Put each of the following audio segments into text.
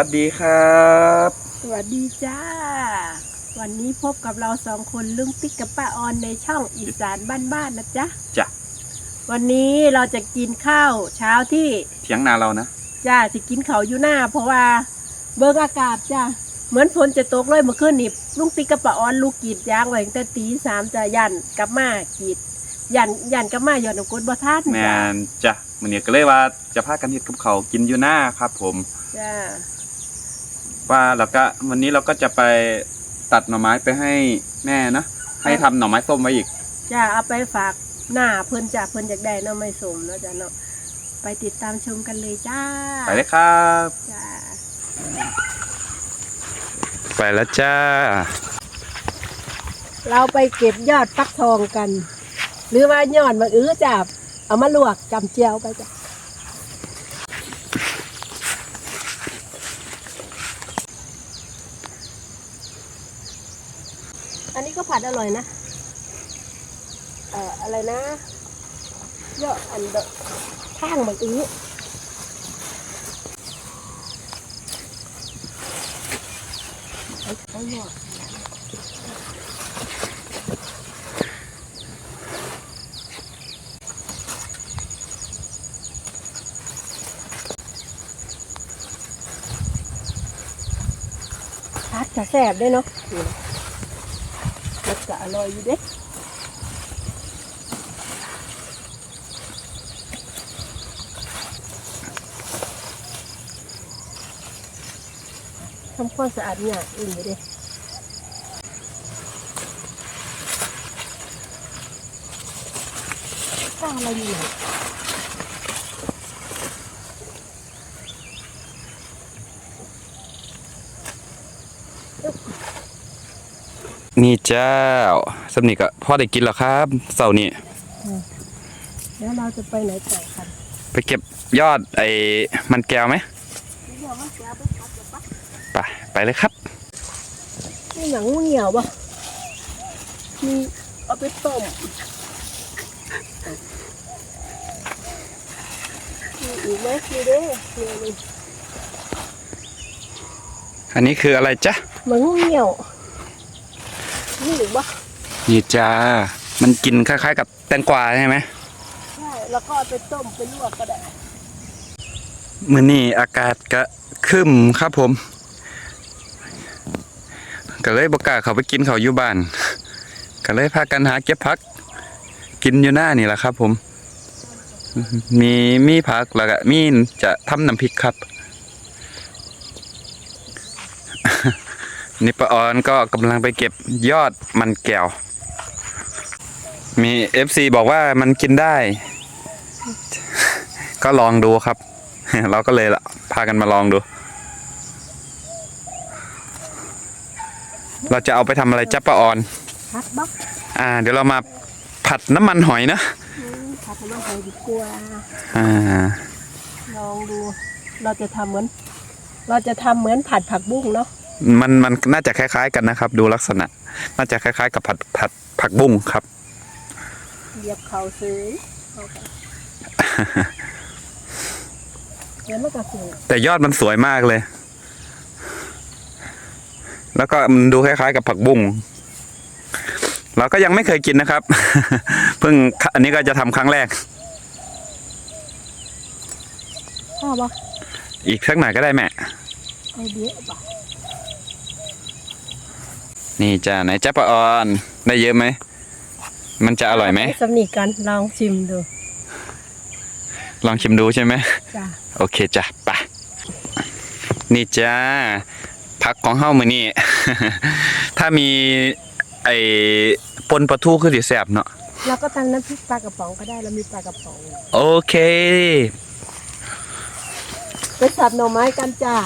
วัสดีครับ สวัสดีจ้า วันนี้พบกับเราสองคนลุงติ๊กกับป้าออนในช่องอีสานบ้านๆนะจ๊ะจ้ะวันนี้เราจะกินข้าวเช้าที่เถียงนาเรานะจ้จ้าจะกินเขาวอยู่หน้า เพราะว่าเบิกอากาศจ้าเหมือนฝนจะตกเลยเมื่อคืนนี่ลุงติ๊กกับป้าออนลูกกรีดยางไว้ตั้งแต่ตีสามจะยันกลับมากรีดยันยันกลับมาหย่อนน้ำกรดบ่ทันแมจ้านจ้ะมันเนี่ยก็เลยว่าจะพากันเฮ็ดกับเขาวกินอยู่หน้าครับ ผม จ้า ว่าแล้วก็วันนี้เราก็จะไปตัดหน่อไม้ไปให้แม่นะให้ทำหน่อไม้ส้มไว้อีก จ้าเอาไปฝากหน้าเพิ่นจ้าเพิ่นอยากได้เนาะไม่สมเนาะจ้าเนาะไปติดตามชมกันเลยจ้าไปเลยครับ จ้าไปแล้วจ้า เราไปเก็บยอดฟักทองกัน หรือว่ายอดมะอื้อจับเอามาลวกจำเจียวไปจ้ะ อันนี้ก็ผัดอร่อยนะ เอ่ออะไรนะเยอดอันเดอะข้างมะอื้อเอาเยอดพัดจะแสบด้วยเนาะ นี่นะมันจะอร่อยอยู่เด้ทำความสะอาดเนี่ยอื่นอยู่เด้ข้าวอะไรอยู่ไห นนี่เจ้าสำนีก็พ่อได้กินแล้วครับเสาร์นี้แล้วเราจะไปไหนต่อกันไปเก็บยอดไอ้มันแก้วไหมเดี๋ยวมาเสียไปพัดเดี๋ยวปะไปไปเลยครับนี่หนังงูเหนียวปะมีเอาไปต้มมีอีกไหมมีเด้มีนี่อันนี้คืออะไรจ๊ะหนังงูเหนียว นี่หรือปะนี่จ้า มันกินคล้ายๆ กับแตงกวาใช่ไหมใช่ แล้วก็เอาไปต้มไปลวกก็ได้ มื้อนี้อากาศก็ครึ้มครับผม ก็เลยบอกล้าเขาไปกินเขาวอยู่บ้าน ก็เลยพากันหาเก็บผัก กินอยู่หน้านี่แหละครับ ผม มีมีผักแล้วก็มีจะทำน้ำพริกครับ นี่ปาออนก็กำลังไปเก็บยอดมันแก้ว มี FC บอกว่ามันกินได้ ก็ลองดูครับ เราก็เลยละพากันมาลองดู เราจะเอาไปทำอะไรจับปะออนพัดบักอ่า เดี๋ยวเรามาผัดน้ำมันหอยนะอืมพัดน้ำมันหอยดีกว่าอ่าลองดู เราจะทำเหมือน เราจะทำเหมือนผัดผักบุ้งเนาะ มันมันน่าจะคล้าย ๆ กันนะครับ ดูลักษณะ น่าจะคล้ายๆ กับผัดผัดผักบุ้งครับเหยียบเข่าซื้อเข้าไปเดี๋ยวมันก็สูงแต่ยอดมันสวยมากเลย แล้วก็มันดูคล้าย ๆ กับผักบุ้งเราก็ยังไม่เคยกินนะครับ เพิ่งอันนี้ก็จะทำครั้งแรกชอบปะอีกสักหน่อยก็ได้แม่ เอาเดี๋ยวปะ นี่จ้าไหนจ้าปะออนได้เยอะไหม มันจะอร่อยไหมสำนีกันลองชิมดู ลองชิมดูใช่ไหมจ้ะโอเคจ้ะไปนี่จ้าผักของเฮ้ามือนี่ ถ้ามีไอ้ปนปลาทูคือสิแซ่บเนาะแล้วก็ทำน้ำพริกปลากระป๋องก็ได้เรามีปลากระป๋อง โอเค ไปสับหน่อไม้กันจ้า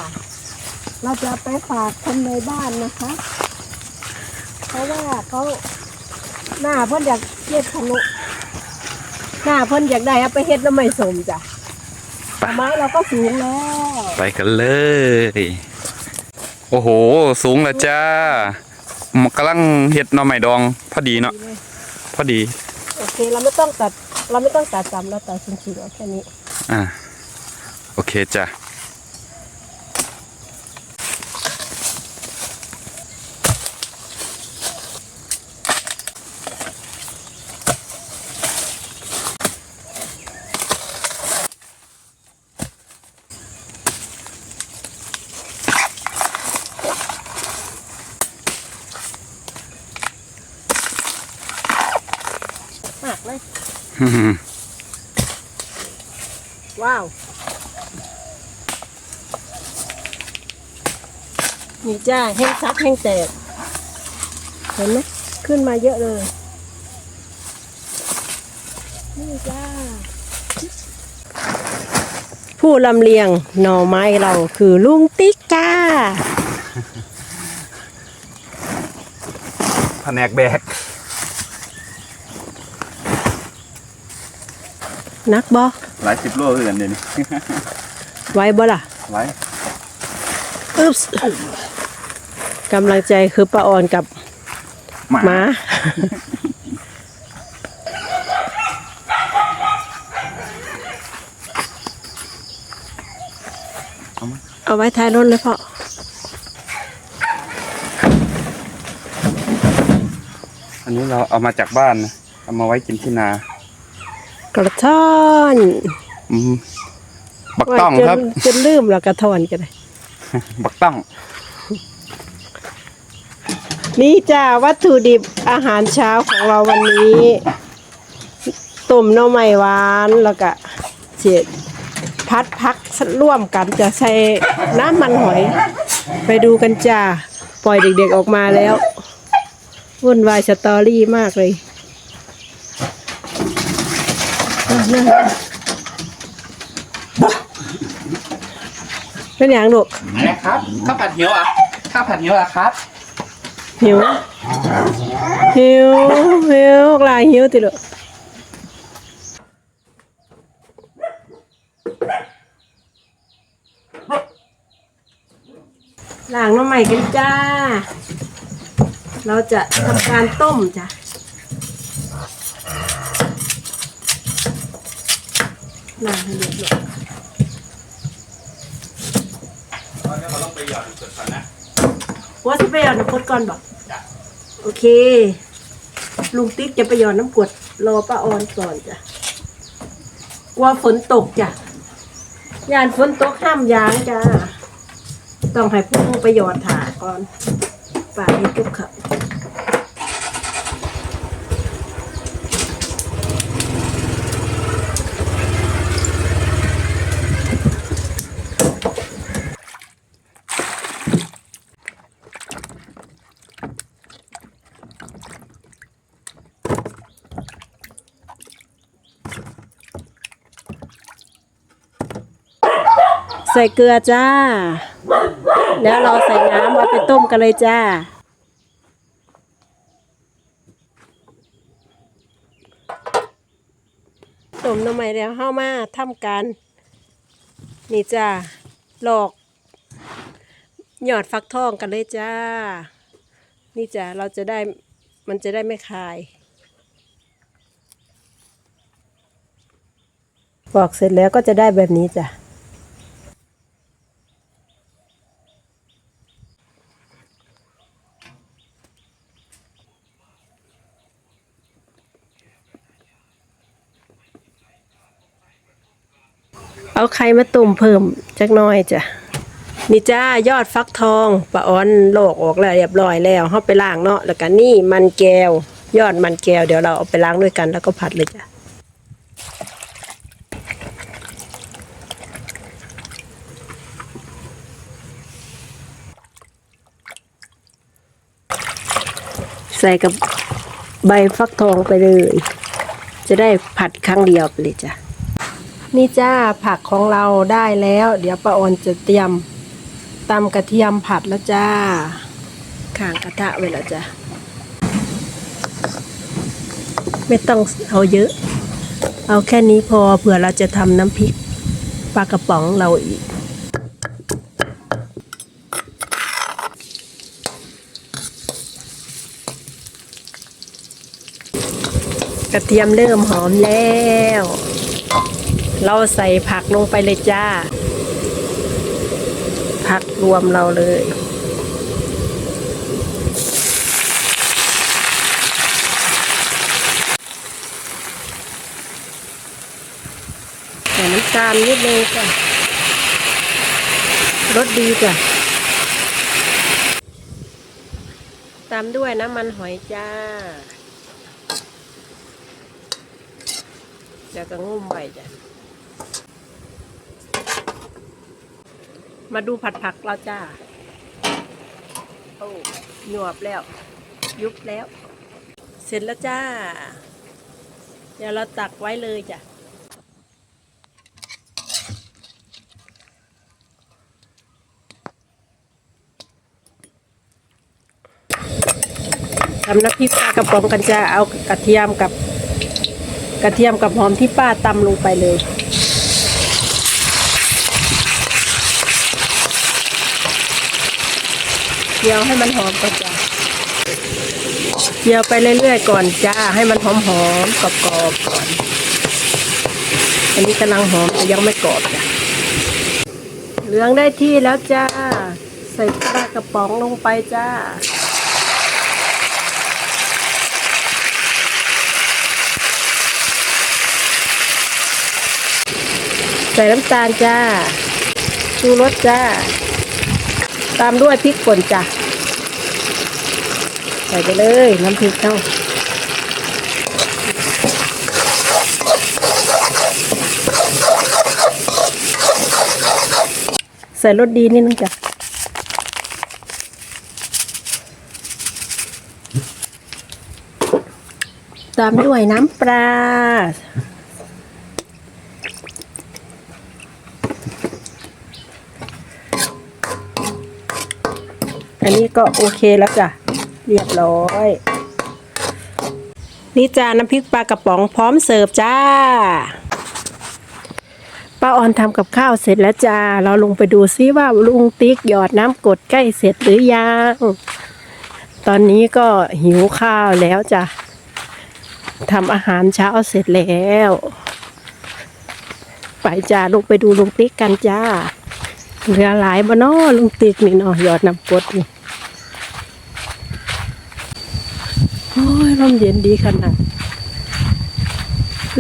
เราจะเอาไปฝากคนในบ้านนะคะ เพราะว่าเขาหน้าเพิ่นอยากเฮ็ดขนุหน้าเพิ่นอยากได้เอาไปเฮ็ดแล้วไม่สมจ้ะหน่อไม้เราก็สูงแล้วไปกันเลย โอ้โห สูงแล้วจ้าหมกำลังเห็ดหน่อไม้ดอง พอดีเนาะพอดี โอเคเราไม่ต้องตัด เราไม่ต้องตัดซ้ำเราตัดชิ้นๆเอาแค่นี้ อ่า โอเคจ้ะ ว้าว นี่จ้าแห้งซักแห้งแตก เห็นไหมขึ้นมาเยอะเลย นี่จ้า ผู้ลำเลียงหน่อไม้เราคือลุงติ๊กจ้าแผนกแบก นักบอหลายสิบโลเอื่นเดี๋ยวนี้ไว้บ่ล่ะไว้อึ๊บกำลังใจคือป้าออนกับหมาหมาเอามาเอาไว้ท้ายรถเลยพ่ออันนี้เราเอามาจากบ้านนะเอามาไว้กินที่นา กระท่อนอืมบักต้องครับ จนจนลืมแล้วกระท่อนกันเลยบักต้อง นี่จ้าวัตถุดิบอาหารเช้าของเราวันนี้ต้มหน่อไม้หวานแล้วก็เจ็ดพัดพักร่วมกันจะใส่น้ำมันหอย ไปดูกันจ้า ปล่อยเด็กๆออกมาแล้ววุ่นวายสตอรี่มากเลยอะ นั่นเป็นอย่างลูกนะครับข้าวผัดเหียวอะข้าวผัดเหียวอะครับหิวหิวหิวกลายหิวติลูกล้างน้ำใหม่กันจ้า เราจะทำการต้มจ้ะ ล้างให้เรียบร้อยว่าจะไปเอาน้ำกรดก่อนบอกโอเค ลุงติ๊กจะไปหยอดน้ำกรดรอป้าออนก่อนจ้ะกลัวฝนตกจ้ะยานฝนตกห้ามยางจ้าต้องให้ผู้ไปหยอดถาก่อนป่าให้จุกเข ใส่เกลือจ้า แล้วเราใส่น้ำเอาไปต้มกันเลยจ้า ต้มน้ำใหม่แล้วเข้ามาทำการนี่จ้าหลอก หยอดฟักทองกันเลยจ้า นี่จ้าเราจะได้มันจะได้ไม่คายปอกเสร็จแล้วก็จะได้แบบนี้จ้ะ เอาไข่มาต้มเพิ่มจักน้อยจ้ะนี่จ้ายอดฟักทองปะอ้อนโลกออกแล้วเรียบร้อยแล้วเฮาไปล้างเนาะแล้วก็นี่มันแก้วยอดมันแก้วเดี๋ยวเราเอาไปล้างด้วยกันแล้วก็ผัดเลยจ้ะใส่กับใบฟักทองไปเลย จะได้ผัดครั้งเดียวไปเลยจ้ะ นี่จ้าผักของเราได้แล้ว เดี๋ยวป้าออนจะเตรียมตำกระเทียมผัดแล้วจ้าข้างกระทะไว้แล้วจ้ะไม่ต้องเอาเยอะ เอาแค่นี้พอเผื่อเราจะทำน้ำพริกปลากระป๋องเราอีก กระเทียมเริ่มหอมแล้ว เราใส่ผักลงไปเลยจ้า ผักรวมเราเลย ใส่น้ำตาลนิดนึงจ้ะรสดีจ้ะ ตามด้วยน้ำมันหอยจ้าเดี๋ยวก็งุ่มไว้จ้ะ มาดูผัดผักเราจ้า โอ้หยวบแล้ว ยุบแล้ว เสร็จแล้วจ้า เดี๋ยวเราตักไว้เลยจ้ะ ทำน้ำพริกปลากระป๋องกันจะเอากระเทียมกับ กระเทียมกับหอมที่ป้าตำลงไปเลย จียวให้มันหอมก่อนจ้าเจียวไปเรื่อยๆก่อนจ้า ให้มันหอมๆกรอบๆก่อน อันนี้กำลังหอมแต่ยังไม่กรอบจ้ะเหลืองได้ที่แล้วจ้า ใส่ปลากระป๋องลงไปจ้าใส่น้ำตาลจ้าชูรสจ้า ตามด้วยพริกป่นจ้ะใส่ไปเลยน้ำพริกเข้าใส่รสดีนิดนึงจ้ะตามด้วยน้ำปลา อันนี้ก็โอเคแล้วจ้ะ เรียบร้อย นี่จ้าน้ำพริกปลากระป๋องพร้อมเสิร์ฟจ้า ป้าออนทำกับข้าวเสร็จแล้วจ้า เราลงไปดูซิว่าลุงติ๊กหยอดน้ำกดใกล้เสร็จหรือยัง ตอนนี้ก็หิวข้าวแล้วจ้ะทำอาหารเช้าเสร็จแล้ว ไปจ้าลงไปดูลุงติ๊กกันจ้า เหลือหลายบ่นาะลุงติ๊กนี่เนาะหยอดน้ำกดนี่โอ้ยร่มเย็นดีขนาด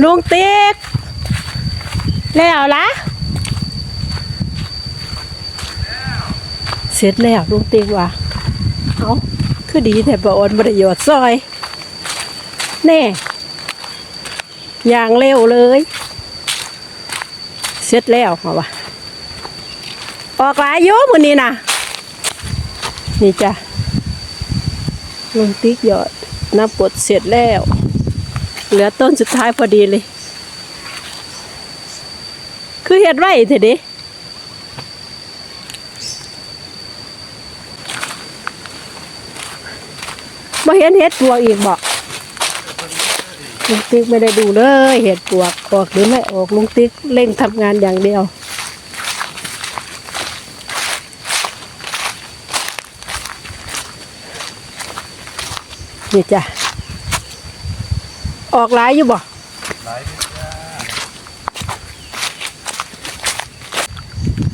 ลุงติ๊กแล้วละเสร็จแล้วลุงติ๊กว่ะเอาคือดีแต่บ่ออนประโยชน์ซอย แน่อย่างเร็วเลย เสร็จแล้วเหรอวะ ออกหลายโยมือนี้นะนี่จ้ะลุงติ๊กยอดน้ำกดเสร็จแล้ว เหลือต้นสุดท้ายพอดีเลย คือเห็ดไว้เถอะดิมาเห็นเห็ดปวกอีกบอกลุงติ๊กไม่ได้ดูเลยเห็ดปวกออกหรือไม่ออกลุงติ๊กเร่งทำงานอย่างเดียว นี่จ้ะ ออกหลายอยู่บ่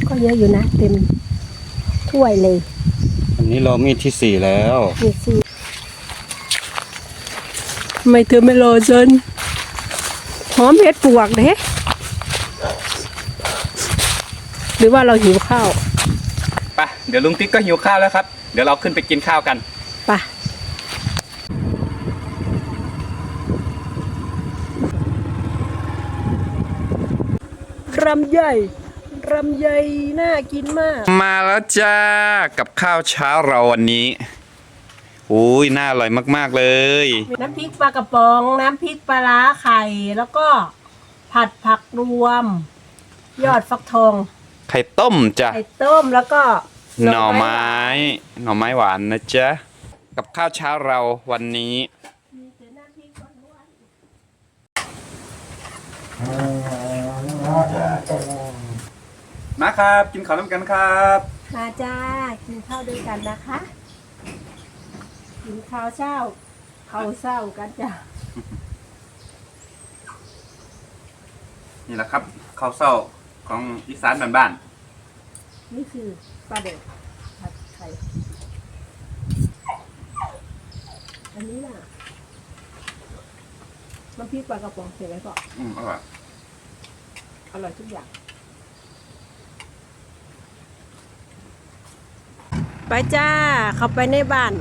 ก็เยอะอยู่นะเต็มถ้วยเลย อันนี้เรามีที่สี่แล้วนี่สิทำไม่เธอไม่รอฉันหอมเห็ดปวกเด้หรือว่าเราหิวข้าว ไป เดี๋ยวลุงติ๊กก็หิวข้าวแล้วครับ เดี๋ยวเราขึ้นไปกินข้าวกัน ไป รำใหญ่รำใหญ่น่ากินมาก มาแล้วจ้ากับข้าวเช้าเราวันนี้อุ้ยน่าอร่อยมาก ๆ เลย น้ำพริกปลากระป๋อง น้ำพริกปลาร้าไข่ แล้วก็ผัดผักรวม ยอดฟักทองไข่ต้มจ้ะไข่ต้มแล้วก็หน่อไม้ หน่อไม้หวานนะจ๊ะ กับข้าวเช้าเราวันนี้ มาครับ กินข้าวน้ำกันครับมาจ้ากินข้าวด้วยกันนะคะ กินข้าวเช้าข้าวเช้ากันจ้านี่แหละครับข้าวเศร้าของอีสานบ้านนี่คือปลาเด็กผัดไข่อันนี้น่ะน้ำพริกปลากระป๋องเสร็จแล้วก็ๆอืมอร่อย อร่อยทุกอย่าง ไปจ้า เข้าไปในบ้าน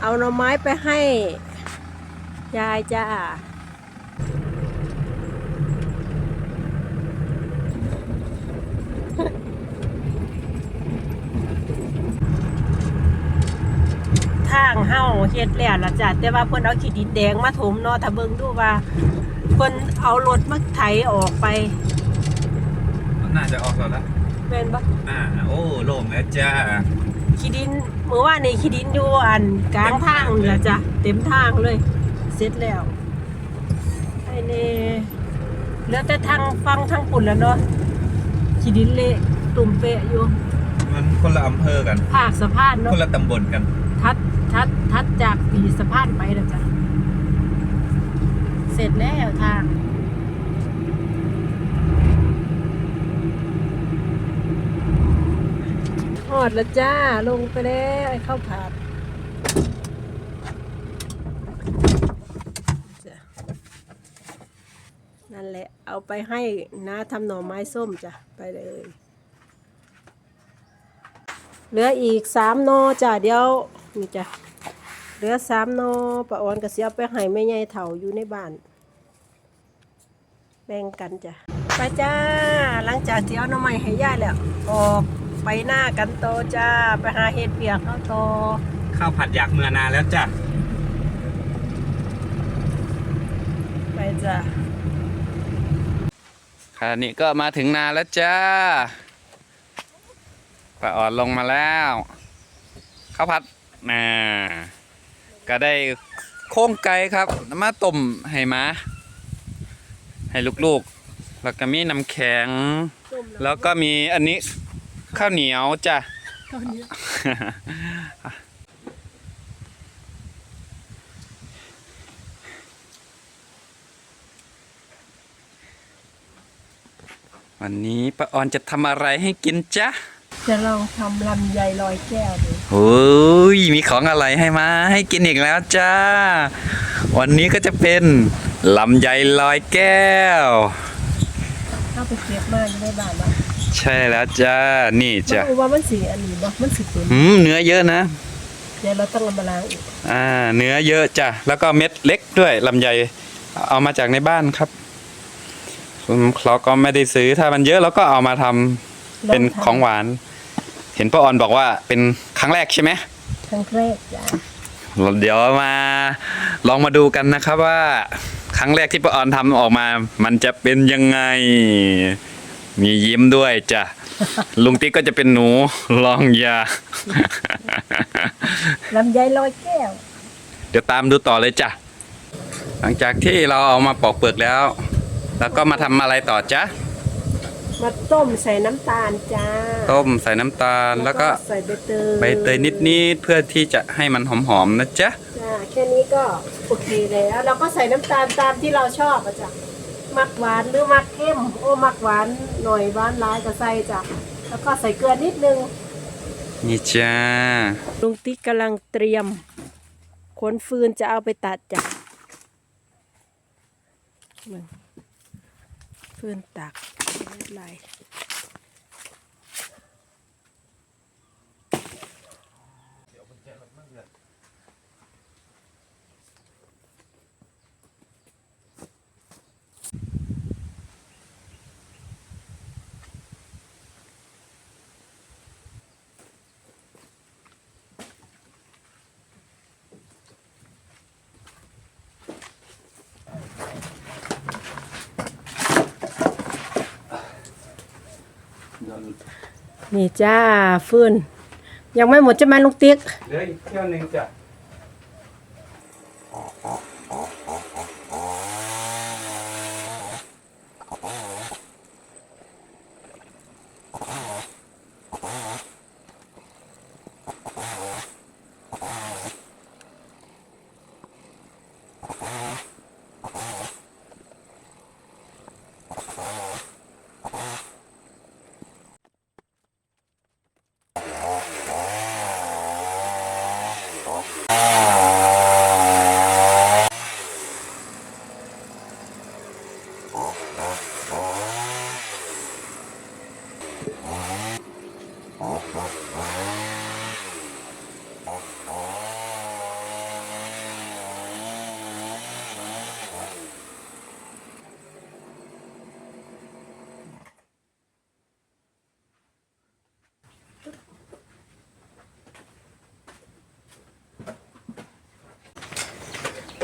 เอาหน่อไม้ไปให้ ยายจ้าทางเฮาเฮ็ดแล้วล่ะจ้าแต่ว่าเพื่อนเอาขี้ดินแดงมาถมเนาะถ้าเบิ่งดูว่า เพิ่นเอารถมาไถออกไปน่าจะออกแล้วละแม่นบ่อ่าโอ้โล่งแล้วจ้าขี้ดินเมื่อวานนี่ขี้ดินอยู่อันกลางทางนี่ล่ะจ้ะเต็มทางเลย เสร็จแล้วไอ้นี่เหลือแต่ทางฟังทางปุ่นแล้วเนาะขี้ดินเละตุ่มเปะอยู่ มันคนละอำเภอกัน ภาคสะพานเนาะคนละตำบลกัน ทัดทัดทัดจากปีสะพานไปแล้วจ้ะ เสร็จแล้วทางทอดแล้วจ้า ลงไปแล้วไอ้ข้าวผัดนั่นแหละ เอาไปให้น้าทำหน่อไม้ส้มจ้ะ ไปเลย เหลืออีกสามนอจ้ะ เดี๋ยวนี่จ้ะ เหลือสามนอป้าออนก็เสียไปให้แม่ใหญ่เฒ่าอยู่ในบ้าน แบ่งกันจ้ะไปจ้า หลังจากที่เอาหน้ำใหม่ให้ย่าแล้ว ออกไปหน้ากันโตอจ้า ไปหาเห็ดเปียกเข้าโตอข้าวผัดอยากเมื่อนานแล้วจ้ะ ไปจ้ะขณะนี้ก็มาถึงนาแล้วจ้าป้าอ่อนลงมาแล้วข้าวผัดน่าก็ได้โค้งไก่ครับ มาต้มให้หมา ให้ลูกๆ แล้วก็มีน้ำแข็งส้มแล้วก็มีอันนี้ข้าวเหนียวจ้ะข้าวเหนียววันนี้ป้าออนจะทำอะไรให้กินจ๊ะ จะลองทำลำไยลอยแก้วดูโอ้ยมีของอะไรให้มาให้กินอีกแล้วจ้า วันนี้ก็จะเป็น ลำไยลอยแก้ว เข้าไปเก็บมาอยู่ในบ้านแล้วใช่แล้วจ้า นี่จ้ะมันว่ามันสีอันนี้บ่มันสีเป็นหืมเนื้อเยอะนะ เดี๋ยวเราต้องเอามาล้างอีกอ่า เนื้อเยอะจ้ะ แล้วก็เม็ดเล็กด้วยลำไย เอามาจากในบ้านครับอืมเราก็ไม่ได้ซื้อถ้ามันเยอะเราก็เอามาทำเป็นของหวาน เห็นป้าออนบอกว่าเป็นครั้งแรกใช่ไหมครั้งแรกจ้ะ เดี๋ยวมาลองมาดูกันนะครับว่า ครั้งแรกที่ป้าออนทำออกมา มันจะเป็นยังไง มียิ้มด้วยจ้ะ ลุงติ๊กก็จะเป็นหนูลองยา ลำไยลอยแก้ว เดี๋ยวตามดูต่อเลยจ้ะ หลังจากที่เราเอามาปอกเปลือกแล้ว แล้วก็มาทำอะไรต่อจ๊ะมาต้มใส่น้ำตาลจ้า ต้มใส่น้ำตาลแล้วก็ใส่ใบเตย ใบเตยนิดๆเพื่อที่จะให้มันหอมๆนะจ๊ะจ้า แค่นี้ก็โอเคแล้ว เราก็ใส่น้ำตาลตามที่เราชอบอะจ้ะมักหวานหรือมักเข้ม โอ้มักหวานหน่อยหวานร้ายก็ใส่จ้ะแล้วก็ใส่เกลือนิดนึงนี่จ้าลุงติ๊กกำลังเตรียมขนฟืนจะเอาไปตัดจ้ะมึงฟืนตักไม่เนี่จ้าฟืนยังไม่หมดจะไหมลุงติ๊ก เหลืออีกเที่ยวหนึ่งจ้ะ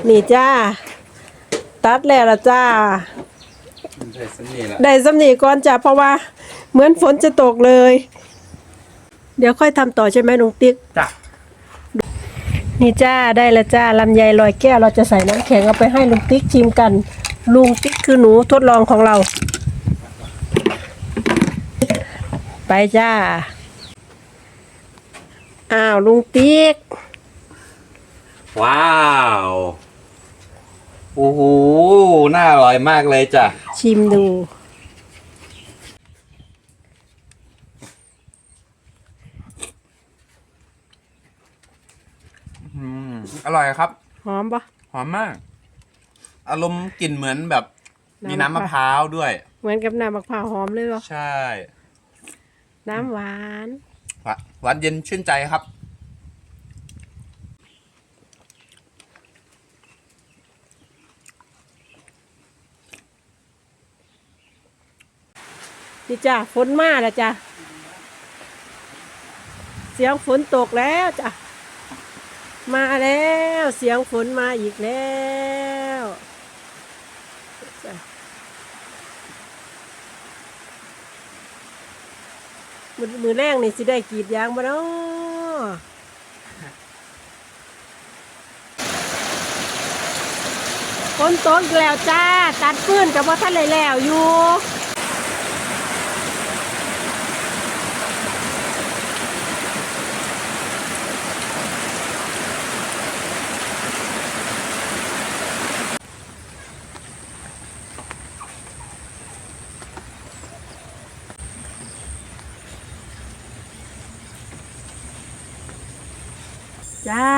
นี่จ้า ตัดแล้วละจ้าใช่สนี่ละได้สำนีก่อนจ้ะเพราะว่า เหมือนฝนจะตกเลย เดี๋ยวค่อยทำต่อใช่ไหมลุงติ๊ก จ้ะนี่จ้าได้แล้วจ้าลำไยลอยแก้วเราจะใส่น้ำแข็งเอาไปให้ลุงติ๊กชิมกัน ลุงติ๊กคือหนูทดลองของเรา ไปจ้า อ้าวลุงติ๊ก ว้าว โอ้โหน่าอร่อยมากเลยจ้ะ ชิมดู อืมอร่อยครับ หอมปะ หอมมาก อารมณ์กลิ่นเหมือนแบบน้ำมีน้ำมะมะพพร้าวร้าวด้วย เหมือนกับน้ำมะพร้าวหอมเลยปะใช่น้ำหวาน หวานหวานเย็นชื่นใจครับ นี่จ้าฝนมาแล้วจ้ะเสียงฝนตกแล้วจ้ะมาแล้วเสียงฝนมาอีกแล้วจ้ะมือมือแรงนี่สิได้กรีดยางบ่เนาะฝนตกอีกแล้วจ้า ตัดฟื้นกับว่าท่านเลยแล้วอยู่ จ้า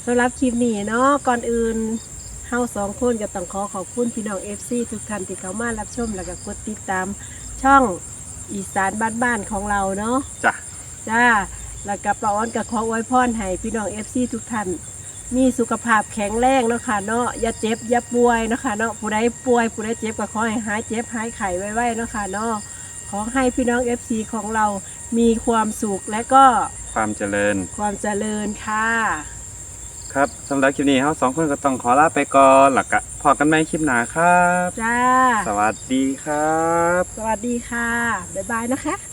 สำหรับคลิปนี้เนาะก่อนอื่นเฮาสองคนก็ต้องขอขอบคุณพี่น้อง FC ทุกท่านที่เข้ามารับชมแล้วก็กดติดตามช่องอีสานบ้านๆของเราเนาะจ้ะจ้าแล้วก็ป้าอ้อนกับขออวยพรให้พี่น้อง FC ทุกท่านมีสุขภาพแข็งแรงเนาะค่ะเนาะอย่าเจ็บอย่าป่วยเนาะค่ะเนาะผู้ใดป่วยผู้ใดเจ็บก็ขอให้หายเจ็บหายไข้ไวๆเนาะค่ะเนาะขอให้พี่น้อง FC ของเรามีความสุขและก็ความเจริญ ความเจริญค่ะ ครับสำหรับคลิปนี้เราสองคนก็ต้องขอลาไปก่อนหลักกะพอกันใหม่คลิปหน้าครับ จ้า สวัสดีครับ สวัสดีค่ะ บ๊ายบายนะคะ